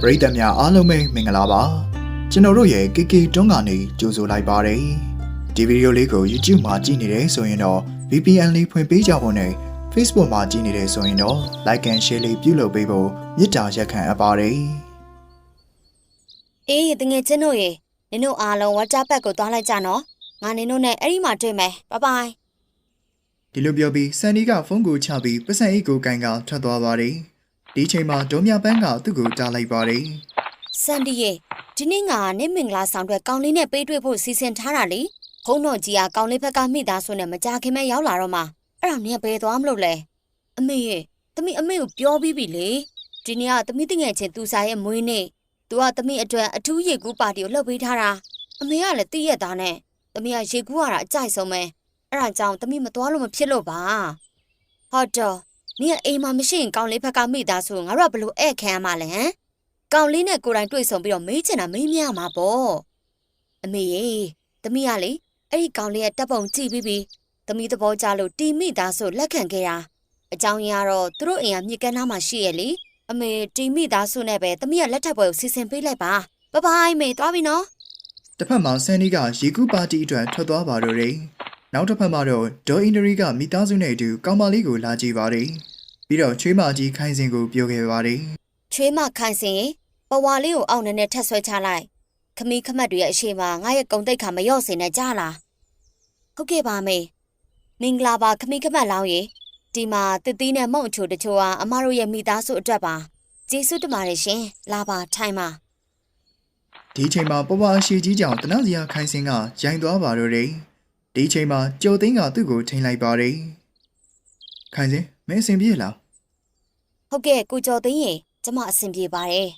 ပရိသတ်များအားလုံးပဲမင်္ဂလာပါကျွန်တော်တို့ရဲ့ KK တွန်းကနေကြိုဆိုလိုက်ပါတယ်ဒီဗီဒီယိုလေးကို YouTube မှာကြည့်နေတယ်ဆိုရင်တော့ VPN လေးဖွင့်ပေးကြဖို့နဲ့ Facebook မှာကြည့်နေတယ်ဆိုရင်တော့ Like and Share လေးပြုလုပ်ပေးဖို့မေတ္တာရက်ခံအပ်ပါတယ်အေးတငယ်ချင်းတို့ရေနင်တို့အားလုံး WhatsApp ဘက်ကိုသွားလိုက်ကြနော်ငါနင်တို့နဲ့အဲ့ဒီမှာတွေ့မယ်ဘိုင်ဘိုင်ဒီလိုပြောပြီးဆန်နီကဖုန်းကိုချပြီးပတ်စံအိတ်ကိုကန်ကထွက်သွားပါတယ် ဒီချိန်မှာဒေါ်မြပန်းကသူ့ကိုတားလိုက်ပါတယ်စန်ဒီရေဒီနေ့ငါနင့်မင်္ဂလာဆောင်အတွက်ကောင်းလေးနဲ့ပေးတွေ့ဖို့စီစဉ်ထားတာလေခုံးတော်ကြီးကကောင်းလေးဘက်ကမိသားစုနဲ့မကြခင်မဲ့ရောက်လာတော့မှအဲ့ဒါနင်ကဘယ်သွားမလို့လဲအမေရေသမီးအမေကိုပြောပြီးပြီလေဒီနေ့ကသမီးတငယ်ချင်းသူစားရဲ့မွေးနေ့သူကသမီးအတွက်အထူးရေကူးပါတီကိုလှုပ်ပေးထားတာအမေကလည်းတည့်ရက်သားနဲ့သမီးကရေကူးရတာအကြိုက်ဆုံးပဲအဲ့ဒါကြောင့်သမီးမသွားလို့မဖြစ်လို့ပါဟုတ်တော့ နင်ကအိမ်မှာမရှိရင်ကောင်းလေးဘက်ကမိသားစုကိုငါတို့ကဘလို့ဧည့်ခံရမှာလဲဟမ်ကောင်လေးနဲ့ကိုယ်တိုင်တွေ့ဆုံပြီးတော့မေးချင်တာမေးမြမှာပေါ့အမေရေသမီးကလေအဲ့ဒီကောင်လေးရဲ့တပ်ပုံကြည့်ပြီးပြီးသမီးသဘောကျလို့တီမိသားဆိုလက်ခံခဲ့တာအကြောင်းရင်းကတော့သူတို့အိမ်ကမြေကမ်းနားမှာရှိရဲ့လေအမေတီမိသားစုနဲ့ပဲသမီးကလက်ထပ်ပွဲကိုစီစဉ်ပေးလိုက်ပါဘဘိုင်မေသွားပြီနော်တစ်ဖက်မှာဆန်နီကရေကူးပါတီအတွက်ထွက်သွားပါတော့တယ် နောက်တစ်ဖက်မှာတော့ဒေါ်အင်ဒရီကမိသားစုနဲ့အတူကောင်မလေးကိုလာကြည့်ပါတယ်ပြီးတော့ချွေးမကြီးခိုင်းစင်ကိုပြောခဲ့ပါတယ်ချွေးမခိုင်စင်ရေပဝါလေးကိုအောက်နဲ့နဲ့ထက်ဆွဲချလိုက်ခမီးခမတ်တွေရဲ့အရှိမငါရဲ့ကုံတိတ်ခါမရော့စင်နဲ့ကြားလားဟုတ်ကဲ့ပါမေမင်္ဂလာပါခမီးခမတ်လောင်းရေဒီမှာတစ်သီးနဲ့မုံအချိုတချို့ဟာအမတို့ရဲ့မိသားစုအတွက်ပါကျေးဇူးတင်ပါတယ်ရှင်လာပါထိုင်ပါဒီချိန်မှာပပအရှိကြီးကြောင့်တနစရာခိုင်းစင်ကရိုင်သွားပါတော့တယ် ဒီချိန်မှာကြော်သိန်းကသူ့ကိုထိန်လိုက်ပါတယ်ခိုင်းစင်မင်းအဆင်ပြေလားဟုတ်ကဲ့ကိုကျော်သိန်းရေကျမအဆင်ပြေပါတယ်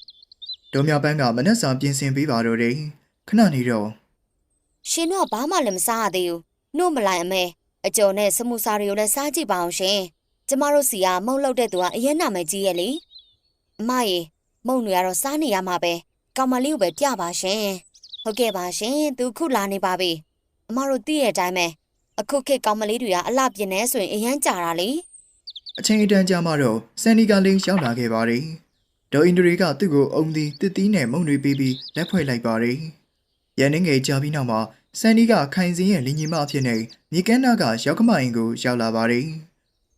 ဒေါ်မြပန်းကမနှက်စာပြင်ဆင်ပေးပါတော့တယ်ခဏနေတော့ရှင်တို့ကဘာမှလည်းမစားရသေးဘူးနှုတ်မလိုက်အမဲအကျော်နဲ့စမှုစာတွေကိုလည်းစားကြည့်ပါအောင်ရှင်ကျမတို့စီကမုံလောက်တဲ့သူကအရင်နာမည်ကြီးရဲ့လေအမရေမုံတွေကတော့စားနေရမှာပဲကောင်မလေးကိုပဲပြပါရှင်ဟုတ်ကဲ့ပါရှင်သူခုလာနေပါပြီ အမတို့သိရဲ့အတိုင်းပဲအခုခေတ်ကောင်မလေးတွေကအလှပြင်းနေဆိုရင်အရန်ကြာတာလေအချိန်အတန်းကြာမှတော့ဆန်နီကလေးရောက်လာခဲ့ပါတယ်ဒေါ်အင်ဒရီကသူ့ကိုအုံသီးတစ်သီးနဲ့မုံတွေပေးပြီးလက်ဖွဲ့လိုက်ပါတယ်ရန်နေငယ်ကြာပြီးနောက်မှာဆန်နီကခိုင်စင်ရဲ့လင်ညီမအဖြစ်နဲ့မြေကမ်းနားကရောက်ခမအိမ်ကိုရောက်လာပါတယ်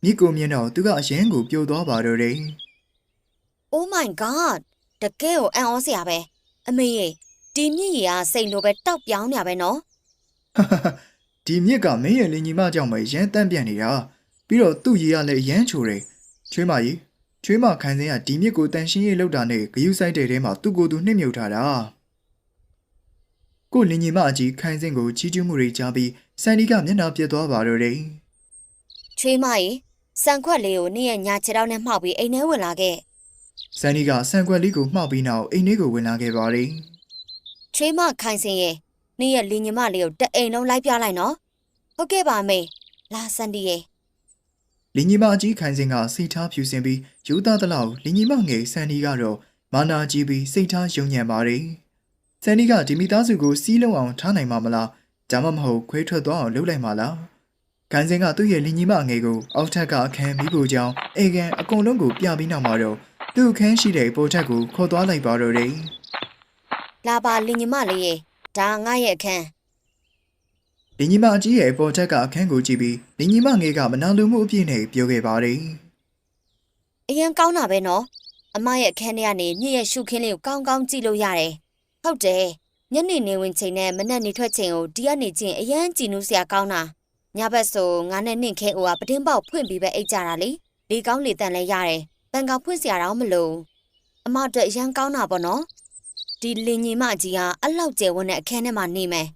မြစ်ကိုမြင်တော့သူကအရန်ကိုပြိုသွားပါတော့တယ် Oh my god တကယ်ကိုအံ့ဩစရာပဲအမေရေဒီမြင့်ကြီးကစိတ်လိုပဲတောက်ပြောင်းနေရပဲနော် ဒီမြစ်ကမင်းရဲ့လင်ညီမကြောင့်ပဲရမ်းတန့်ပြန့်နေတာပြီးတော့သူ့ရေကလည်းရမ်းချိုတယ်ချွေးမကြီးချွေးမခိုင်စင်ကဒီမြစ်ကိုတန်ရှင်းရေးလောက်တာနဲ့ဂယုဆိုင်တဲ့ထဲမှာသူ့ကိုယ်သူနှိမ့်မြုပ်ထားတာကိုလင်ညီမအကြီးခိုင်စင်ကိုချီးကျူးမှုတွေကြားပြီးဆန်ဒီကမျက်နှာပြက်သွားပါတော့တယ်ချွေးမရေစံခွက်လေးကိုနေ့ရက်ညာခြေထောက်နဲ့မှောက်ပြီးအိမ်ထဲဝင်လာခဲ့ဆန်ဒီကဆန်ခွက်လေးကိုမှောက်ပြီးနောက်အိမ်လေးကိုဝင်လာခဲ့ပါတယ်ချွေးမခိုင်စင်ရေ နေ့ရက်လင်းညီမလေးကိုတအိမ်လုံးလိုက်ပြလိုက်နော်ဟုတ်ကဲ့ပါအမေလာစန်ဒီရေလင်ညီမအကြီးခိုင်စင်ကစိတ်ထားဖြူစင်ပြီးယူသားသလောက်လင်ညီမငယ်ဆန်ဒီကတော့မာနာကြီးပြီးစိတ်ထားယုံညံ့ပါတယ်ဆန်ဒီကဒီမိသားစုကိုစီးလုံးအောင်ထားနိုင်မှာမလားဒါမှမဟုတ်ခွဲထွက်သွားအောင်လုပ်လိုက်မှာလားခိုင်စင်ကသူ့ရဲ့လင်ညီမငယ်ကိုအောက်ထက်ကအခန်းမိဖို့ကြောင်းအေကန်အကုန်လုံးကိုပြပြီးနောက်မှာတော့သူ့အခန်းရှိတဲ့ပေါ်ထက်ကိုခေါ်သွားလိုက်ပါတော့တယ်လာပါလင်းညီမလေးရေ ဒါငါရဲ့အခန်းလင်ညီမအကြီးရဲ့ပေါ်ထက်ကအခန်းကိုကြည့်ပြီးလင်ညီမငယ်ကမနာလိုမှုအပြည့်နဲ့ပြောခဲ့ပါတယ်အရင်ကောင်းတာပဲနော်အမရဲ့အခန်းထဲကနေညရဲ့ရှုခင်းလေးကိုကောင်းကောင်းကြည့်လို့ရတယ်ဟုတ်တယ်ညနေနေဝင်ချိန်နဲ့မနက်နေထွက်ချိန်ကိုဒီကနေချင်းအရန်ကြည်နူးစရာကောင်းတာညဘက်ဆိုငါနဲ့နှင့်ခဲအိုကပတင်းပေါက်ဖွင့်ပြီးပဲအိတ်ကြတာလေလေကောင်းလေတန်လဲရတယ်ပန်ကောင်ဖွင့်စရာတော့မလိုအမအတွက်အရန်ကောင်းတာပေါ့နော် ဒီလင်ညီမကြီးကအလောက်ကျယ်ဝန်းတဲ့အခန်းထဲမှာနေမယ်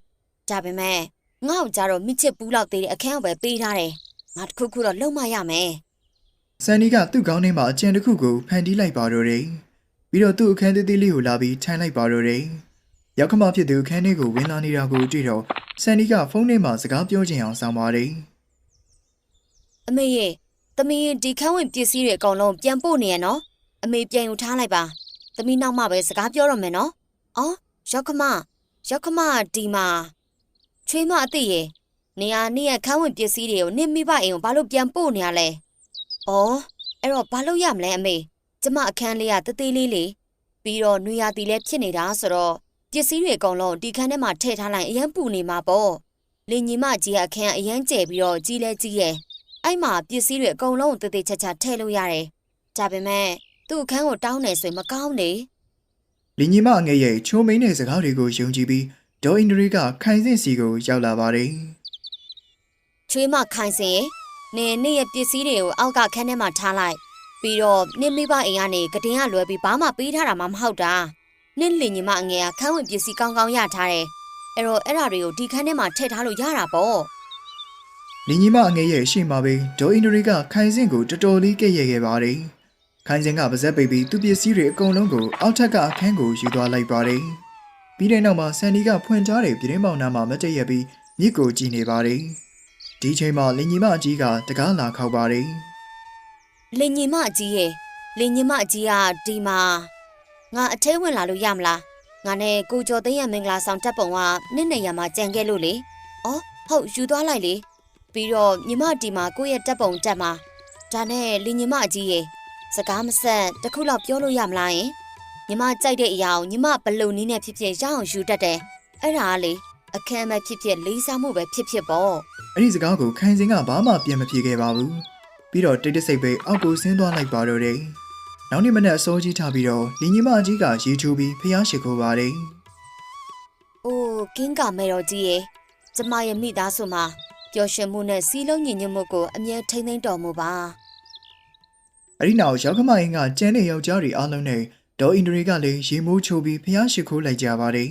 ဒါပေမဲ့ငါ့ကိုကြတော့မိချစ်ပူးလောက်သေးတဲ့အခန်းကိုပဲပေးထားတယ်ငါတစ်ခုခုတော့လုံးမရမယ်ဆန်နီကသူ့ခေါင်းထဲမှာအကြံတစ်ခုကိုဖန်တီးလိုက်ပါတော့တယ်။ပြီးတော့သူ့အခန်းသေးသေးလေးကိုလာပြီးထိုင်လိုက်ပါတော့တယ်။ရောက်ခမဖြစ်သူအခန်းထဲကိုဝင်လာနေတာကိုတွေ့တော့ဆန်နီကဖုန်းထဲမှာစကားပြောချင်အောင်ဆောင်ပါတယ်အမေရေသမီးဒီခန်းဝင်ပစ္စည်းတွေအကုန်လုံးပြန်ပို့နေရနော်အမေပြန်ယူထားလိုက်ပါ သမီးနောက်မှပဲစကားပြောတော့မယ်နော်အော်ရောက်ခမရောက်ခမဒီမှာချွေးမအသိရေနေရာနေရခန်းဝင်ပစ္စည်းတွေကိုနင့်မိဘအိမ်ကိုဘာလို့ပြန်ပို့နေရလဲအော်အဲ့တော့ဘာလို့ရမလဲအမေကျမအခန်းလေးကတသေးလေးလေပြီးတော့နွေရာသီလည်းဖြစ်နေတာဆိုတော့ပစ္စည်းတွေအကုန်လုံးဒီခန်းထဲမှာထည့်ထားလိုက်အရန်ပူနေမှာပေါ့လင်ညီမကြီးကအခန်းအရန်ကျဲပြီးတော့ကြီးလဲကြီးရဲ့အဲ့မှာပစ္စည်းတွေအကုန်လုံးတည်တည်ချာချာထည့်လို့ရတယ်ဒါပေမဲ့ သူ့အခန်းကိုတောင်းနေဆိုရင်မကောင်းလေလင်ညီမငယ်ရဲ့ချိုးမိန်တဲ့စကားတွေကိုယုံကြည်ပြီးဒေါ်အင်ဒရီကခိုင်စင်စီကိုရောက်လာပါတယ်ချွေးမခိုင်စင်နေနေ့ရဲ့ပစ္စည်းတွေကိုအောက်ကခန်းထဲမှာထားလိုက်ပြီးတော့နင့်မိဘအိမ်ကနေကတင်ကလွယ်ပြီးဘာမှပေးထားတာမှမဟုတ်တာနင့်လင်ညီမအငယ်ကခန်းဝင်ပစ္စည်းကောင်းကောင်းရထားတယ်အဲ့တော့အဲ့ဒါတွေကိုဒီခန်းထဲမှာထည့်ထားလို့ရတာပေါ့လင်ညီမငယ်ရဲ့ရှေ့မှာပဲဒေါ်အင်ဒရီကခိုင်စင်ကိုတော်တော်လေးကဲ့ရဲ့ခဲ့ပါတယ် ခိုင်စင်ကပါဇက်ပိတ်ပြီးသူ့ပစ္စည်းတွေအကုန်လုံးကိုအောက်ထက်ကအခန်းကိုယူသွားလိုက်ပါတယ်ပြီးတဲ့နောက်မှာဆန်ဒီကဖွင့်ထားတဲ့ပြတင်းပေါင်နားမှာမတည့်ရပြီးမြစ်ကိုကြည့်နေပါတယ်ဒီချိန်မှာလင်ညီမအကြီးကတကားလာခောက်ပါတယ်လင်ညီမအကြီးရဲ့လင်ညီမအကြီးကဒီမှာငါအထဲဝင်လာလို့ရမလားငါနဲ့ကိုကျော်သိန်းရဲ့မင်္ဂလာဆောင်တက်ပုံကနှစ်နေရာမှာကြံခဲ့လို့လေဩဟုတ်ယူသွားလိုက်လေပြီးတော့ညီမဒီမှာကိုယ့်ရဲ့တက်ပုံတက်မှာဒါနဲ့လင်ညီမအကြီးရဲ့ စကားမဆက်တစ်ခုလောက်ပြောလို့ရမလားယင်ညီမကြိုက်တဲ့အရာကိုညီမဘယ်လုံနည်းနဲ့ဖြစ်ဖြစ်ရအောင်ယူတတ်တယ်အဲ့ဒါကလေအခမ်းမဲ့ဖြစ်ဖြစ်လေးစားမှုပဲဖြစ်ဖြစ်ပေါ့အဲ့ဒီစကားကိုခိုင်စင်ကဘာမှပြန်မပြေခဲ့ပါဘူးပြီးတော့တိတ်တဆိတ်ပဲအောက်ကိုဆင်းသွားလိုက်ပါတော့တယ်နောက်နေ့မနက်အစောကြီးထားပြီးတော့လင်ညီမအကြီးကရေချိုးပြီးဖျားရှိခိုးပါတယ်။အိုးကင်းကမဲတော်ကြီးရဲ့ကျမရဲ့မိသားစုမှာပျော်ရွှင်မှုနဲ့စီးလုံးညီညွတ်မှုကိုအမြဲထိန်းသိမ်းတော်မူပါ အဲ့ဒီနောက်ရောက်ခမအင်းကကျန်းတဲ့ယောက်ျားတွေအားလုံးနဲ့ဒေါ်အင်ဒရီကလည်းရေမိုးချိုးပြီးဖျားရှိခိုးလိုက်ကြပါတယ်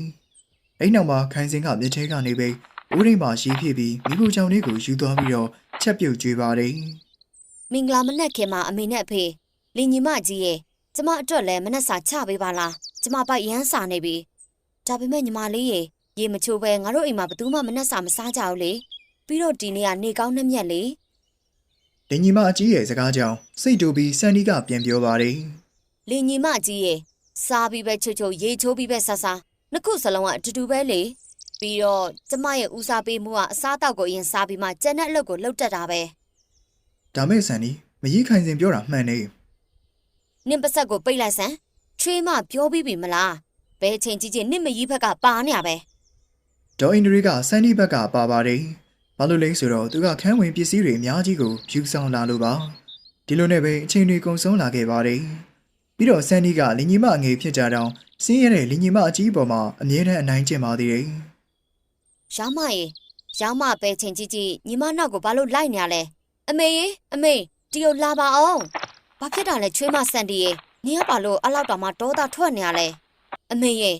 အဲ့နောက်မှာခိုင်စင်ကမြစ်ထဲကနေပဲဦးရိမ်မှာရေဖြည့်ပြီးမိဖို့ချောင်းလေးကိုယူသွားပြီးတော့ချက်ပြုတ်ကျွေးပါတယ်။မင်္ဂလာမနက်ခင်မှာအမေနဲ့အဖေလင်ညီမကြီးရဲ့ကျမအတွက်လည်းမနက်စာချပေးပါလား။ကျမပိုက်ရမ်းစာနေပြီ။ဒါပေမဲ့ညီမလေးရေရေမချိုးပဲငါတို့အိမ်မှာဘယ်သူမှမနက်စာမစားကြဘူးလေ။ပြီးတော့ဒီနေ့ကနေကောင်းနှက်မြက်လေ လင်ညီမအကြီးရဲ့စကားကြောင့်စိတ်တူပြီးဆန်ဒီကပြန်ပြောပါတယ်။လင်ညီမကြီးရဲ့စားပြီးပဲချိုချိုရေချိုးပြီးပဲဆဆာနှစ်ခုစလုံးကအတူတူပဲလေ။ပြီးတော့ကျမရဲ့ဦးစားပေးမှုကအစားအသောက်ကိုအရင်စားပြီးမှကျန်တဲ့အလုပ်ကိုလုပ်တတ်တာပဲ။ဒါမဲ့ဆန်ဒီမကြီးခိုင်စင်ပြောတာမှန်နေနင့်ပါဆက်ကိုပိတ်လိုက်စမ်းချွေးမပြောပြီးပြီမလားဘယ်အချိန်ကြီးကြီးနင့်မကြီးဘက်ကပါနေရပဲဒေါ်အင်ဒရီကဆန်ဒီဘက်ကပါပါတယ် ဘာလို့လဲဆိုတော့သူကခန်းဝင်ပစ္စည်းတွေအများကြီးကိုယူဆောင်လာလို့ပါဒီလိုနဲ့ပဲအချိန်တွေကုန်ဆုံးလာခဲ့ပါတယ်ပြီးတော့ဆန်ဒီကလင်ညီမအငယ်ဖြစ်ကြတော့စင်းရတဲ့လင်ညီမအကြီးပေါ်မှာအမြဲတမ်းအနိုင်ကျင့်ပါသေးတယ်ရောင်းမရေရောင်းမပဲအချိန်ကြီးကြီးညီမနောက်ကိုဘာလို့လိုက်နေရလဲအမေရေအမေဒီကိုလာပါအောင်ဘာဖြစ်တာလဲချွေးမဆန်တီရေနင်ကဘာလို့အလောက်တောင်မှဒေါသထွက်နေရလဲအမေရေ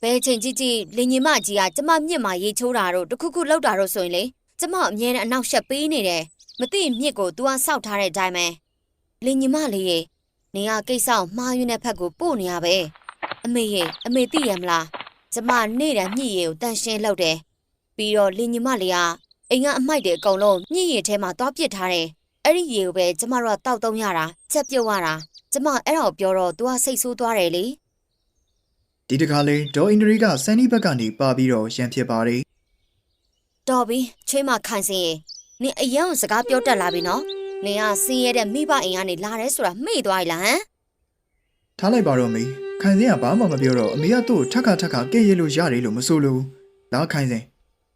ဘယ်အချိန်ကြီးကြီးလင်ညီမကြီးကကျမမြင့်မှာရေချိုးတာတော့တခုခုလောက်တာတော့ဆိုရင်လေ ကျမအမြဲတမ်းအနောက်ရှက်ပေးနေတယ်မသိမြင့်ကို तू ကစောက်ထားတဲ့အတိုင်းပဲလင်ညီမလေးရေနင်ကကိစ္စကိုမှားယွင်းတဲ့ဖက်ကိုပို့နေရပဲအမေရေအမေသိရမလားကျမနေ့တိုင်းမြင့်ရေကိုတန်ရှင်းလုပ်တယ်ပြီးတော့လင်ညီမလေးကအိမ်ကအမိုက်တွေအကုန်လုံးညှိရထဲမှာသွားပစ်ထားတယ်။အဲ့ဒီရေကိုပဲကျမတို့ကတောက်သုံးရတာချက်ပြုတ်ရတာကျမအဲ့ဒါကိုပြောတော့ तू ကစိတ်ဆိုးသွားတယ်လေဒီတခါလေဒေါ်အင်ဒရီကဆန်ဒီဘက်ကနေပါပြီးတော့ရန်ဖြစ်ပါတယ်။ တော်ပြီချွေးမခိုင်စင်ရေနင်အရင်ကစကားပြောတတ်လာပြီနော်။နင်ကစင်းရဲတဲ့မိဘအိမ်ကနေလာတယ်ဆိုတာမေ့သွား ਈ လားဟမ်ထားလိုက်ပါတော့မေခိုင်စင်ကဘာမှမပြောတော့အမေကသူ့ကိုထက်ခါထက်ခါကဲ့ရဲ့လို့ရတယ်လို့မဆိုလို့လာခိုင်စင်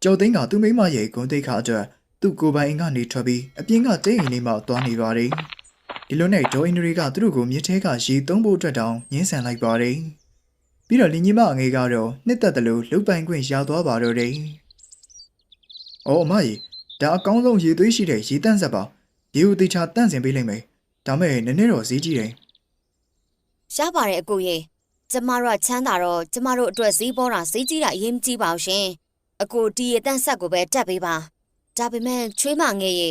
ကျော်သိန်းကသူ့မိမရဲ့ဂုံတိတ်ခါအတွက်သူ့ကိုယ်ပိုင်အိမ်ကနေထွက်ပြီးအပြင်ကတိတ်အိမ်လေးမှသွားနေပါတယ်ဒီလိုနဲ့ဒေါ်အင်ဒရီကသူတို့ကိုမြစ်ထဲကရေသုံးဖို့အတွက်တောင်ညှင်းဆန်လိုက်ပါတယ်ပြီးတော့လင်ညီမအငယ်ကတော့နှစ်သက်တယ်လို့လှုပ်ပိုင်ခွင့်ရသွားပါတော့တယ်။ ။အော်အမကြီးဒါအကောင်းဆုံးရေသွေးရှိတဲ့ရေတန့်စက်ပါ။ရေဦးသေးချာတန့်စင်ပေးလိုက်မယ်။ဒါမဲ့နည်းနည်းတော့ဈေးကြီးတယ်။ရပါတယ်အကိုရေ။ကျမတို့ချမ်းသာတော့ကျမတို့အတွက်ဈေးပေါ်တာဈေးကြီးတာအရင်ကြီးပါရှင်။အကိုဒီရေတန့်စက်ကိုပဲတက်ပေးပါ။ဒါပေမဲ့ချွေးမငယ်ရေ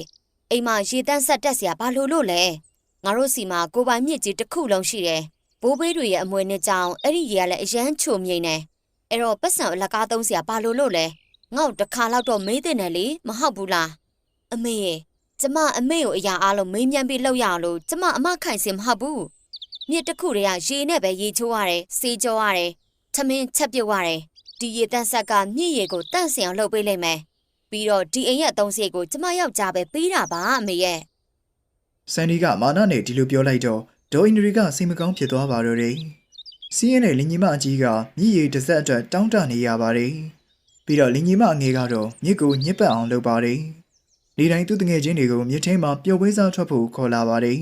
အိမ်မှာရေတန့်စက်တက်စရာဘာလို့လို့လဲ။ငါတို့စီမှာကိုပိုင်မြင့်ကြီးတစ်ခုလုံးရှိတယ်။ဘိုးဘေးတွေရဲ့အမွေနဲ့ကြောင်အဲ့ဒီရေကလည်းအရန်ချုံမြိန်နေ။အဲ့တော့ပတ်စံအလကားသုံးစရာဘာလို့လို့လဲ။ ငေါ့တစ်ခါလောက်တော့မေးတဲ့နယ်လေမဟုတ်ဘူးလား။အမေရေကျမအမေကိုအရာအားလုံးမေးမြန်းပြီးလောက်ရအောင်လို့ကျမအမခိုင်စင်မဟုတ်ဘူး။မြစ်တစ်ခုတည်းကရေနဲ့ပဲရေချိုးရတယ်၊စေးကြောရတယ်၊ထမင်းချက်ပြုတ်ရတယ်။ဒီရေတန့်ဆက်ကမြစ်ရေကိုတန့်စင်အောင်လုပ်ပေးလိုက်မယ်။ပြီးတော့ဒီအိမ်ရဲ့အသုံးစရိတ်ကိုကျမယောက်ျားပဲပေးတာပါအမေရဲ့။ဆန်ဒီကမာနနဲ့ဒီလိုပြောလိုက်တော့ဒေါ်အင်ဒရီကစိတ်မကောင်းဖြစ်သွားပါတော့တယ်။စီးရင်တဲ့လင်ညီမအကြီးကမြည်ရည်တစ်ဆက်အတွက်တောင်းတနေရပါတယ် ပြီးတော့လင်ညီမအငယ်ကတော့မြစ်ကိုညစ်ပတ်အောင်လုပ်ပါတယ်နေတိုင်းသူ့တငယ်ချင်းတွေကိုမြစ်ထဲမှာပျော်ပွဲစားထွက်ဖို့ခေါ်လာပါတယ်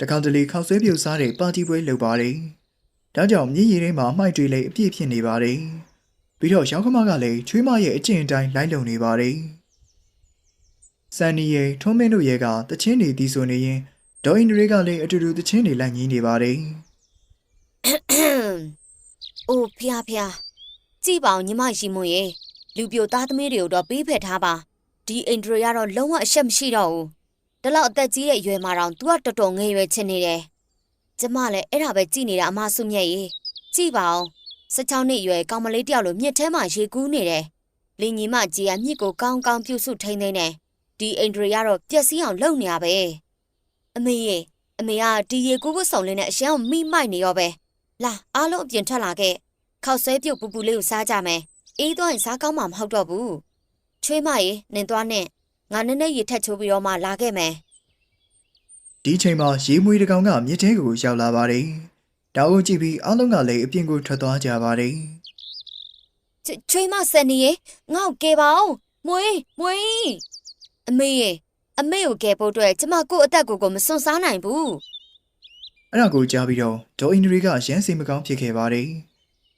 တခါတလေခောက်ဆွဲပြုတ်စားတဲ့ပါတီပွဲလုပ်ပါတယ်ဒါကြောင့်မြည်ရည်ထဲမှာမှိုက်တွေလည်းအပြည့်ဖြစ်နေပါတယ်ပြီးတော့ရောင်းခမကလည်းချွေးမရဲ့အကျင့်အတိုင်းလိုက်လုံနေပါတယ်ဆန်နီရဲ့ထုံးမင်းတို့ရဲ့ကတချင်းတွေတီးဆိုနေရင်ဒေါ်အင်ဒရီကလည်းအတူတူတချင်းတွေလိုက်ညီးနေပါတယ်အိုးဖျားဖျား ကြည့်ပါအောင်ညီမရှိမွန်ရေလူပြိုသားသမီးတွေကိုတော့ပေးဖက်ထားပါဒီအင်ဒရီကတော့လုံးဝအရှက်မရှိတော့ဘူးဒါလောက်အသက်ကြီးရဲ့အရွယ်မှာတော့ तू ကတော်တော်ငယ်ရွယ်ချင်နေတယ်ကျမလည်းအဲ့ဒါပဲကြည်နေတာအမဆုမြတ်ရေကြည့်ပါအောင်16နှစ်အရွယ်ကောင်မလေးတယောက်လိုမြစ်ထဲမှာရေကူးနေတယ်လင်ညီမကြီးကမြစ်ကိုကောင်းကောင်းပြုစုထိန်းသိမ်းတယ်ဒီအင်ဒရီကတော့ပျက်စီးအောင်လုပ်နေရပဲအမေရေအမေကဒီရေကူးဝတ်ဆောင်လေးနဲ့အရှမ်းကိုမိမိုက်နေရောပဲလာအားလုံးအပြင်ထွက်လာခဲ့ ခောက်ဆွဲပြုတ်ပူပူလေးကိုစားကြမယ်အေးသွားရင်စားကောင်းမှမဟုတ်တော့ဘူးချွေးမရေနင်သွားနဲ့ငါနည်းနည်းရေထက်ချိုးပြီးတော့မှလာခဲ့မယ်ဒီချိန်မှာရေမွေးတစ်ကောင်ကမြစ်ထဲကိုရောက်လာပါတယ်။တောက်ကိုကြည့်ပြီးအားလုံးကလည်းအပြင်ကိုထွက်သွားကြပါတယ်ချွချွေးမဆန်နေရေငါ့ကိုကယ်ပါအောင်မွေးမွေးအမေရေအမေကိုကယ်ဖို့အတွက်ကျမကိုယ့်အသက်ကိုယ်ကိုမစွန့်စားနိုင်ဘူး။အဲ့ဒါကိုကြားပြီးတော့ဒေါ်အင်ဒရီကရမ်းစိမ်မကောင်းဖြစ်ခဲ့ပါတယ်။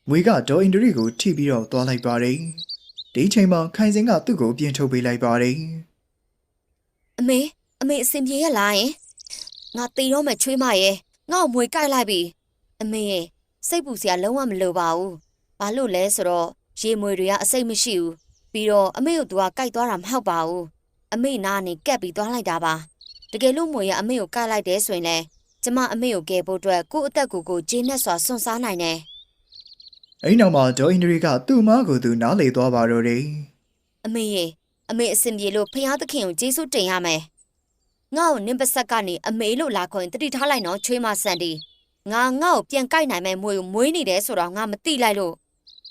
မွေကဒေါ်အင်ဒရီကိုထိပြီးတော့သွားလိုက်ပါတယ်။ဒီချိန်မှာခိုင်စင်ကသူ့ကိုပြင်ထုတ်ပေးလိုက်ပါတယ်အမေအမေအစင်ပြေရလားယင်ငါတီတော့မဲ့ချွေးမရေငါ့ကိုမွေကြိုက်လိုက်ပြီအမေရေစိတ်ပူစရာလုံးဝမလိုပါဘူးဘာလို့လဲဆိုတော့ရေမွေတွေကအစိတ်မရှိဘူးပြီးတော့အမေကိုသူကကြိုက်သွားတာမဟုတ်ပါဘူးအမေနာကနေကက်ပြီးသွားလိုက်တာပါတကယ်လို့မွေရအမေကိုကြိုက်လိုက်တယ်ဆိုရင်လေကျမအမေကိုကယ်ဖို့အတွက်ကိုယ့်အသက်ကိုယ်ကိုဂျင်းနဲ့စွာစွန့်စားနိုင်တယ်။ အဲ့နောက်မှာဒေါ်အင်ဒရီကသူ့မကိုသူနားလေသွားပါတော့တယ်အမေရေအမေအစင်ပြေလို့ဖျားသခင်ကိုကျေးဇူးတင်ရမယ်ငါ့ကိုနင်းပဆက်ကနေအမေလို့လာခေါ်ရင်တတိထားလိုက်နော်ချွေးမဆန်တီငါငါ့ကိုပြန်ကြိုက်နိုင်မဲ့မွေကိုမွေးနေတယ်ဆိုတော့ငါမတိလိုက်လို့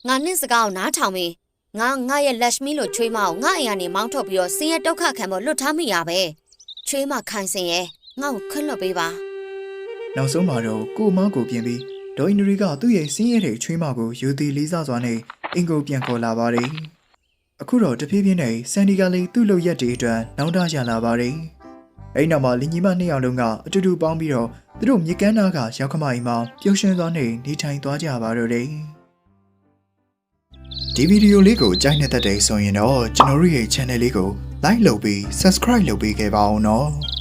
ငါနင့်စကားကိုနားထောင်ပြီးငါငါရဲ့လက်ရှမီလို့ချွေးမကိုငါအိမ်ကနေမောင်းထုတ်ပြီးတော့စင်းရဲ့ဒုက္ခခံဖို့လွတ်ထားမိရပဲချွေးမခိုင်စင်ရဲ့ငါ့ကိုခွင့်လွတ်ပေးပါ။နောက်ဆုံးမှာတော့ကို့မကိုပြင်ပြီး ဒေါ်အင်ဒရီကသူ့ရဲ့စင်းရဲတဲ့ချွေးမကိုယူသည်လေးစားစွာနဲ့အင်ကိုပြန်ခေါ်လာပါတယ်။အခုတော့တဖြည်းဖြည်းနဲ့ဆန်ဒီကလေးသူ့လုပ်ရက်တွေအတွက်နောင်တရလာပါတယ်။အဲ့နောက်မှာလင်ကြီးမနှစ်ယောက်လုံးကအတူတူပေါင်းပြီးတော့သူတို့မြေကမ်းနားကရောက်ခမအိမ်မှာပျော်ရွှင်စွာနဲ့နေထိုင်သွားကြပါတော့တယ်။ဒီဗီဒီယိုလေးကိုကြိုက်နေတဲ့တဲ့ဆိုရင်တော့ကျွန်တော်တို့ရဲ့ channel လေးကို like လုပ်ပြီး subscribe လုပ်ပေးခဲ့ပါအောင်နော်။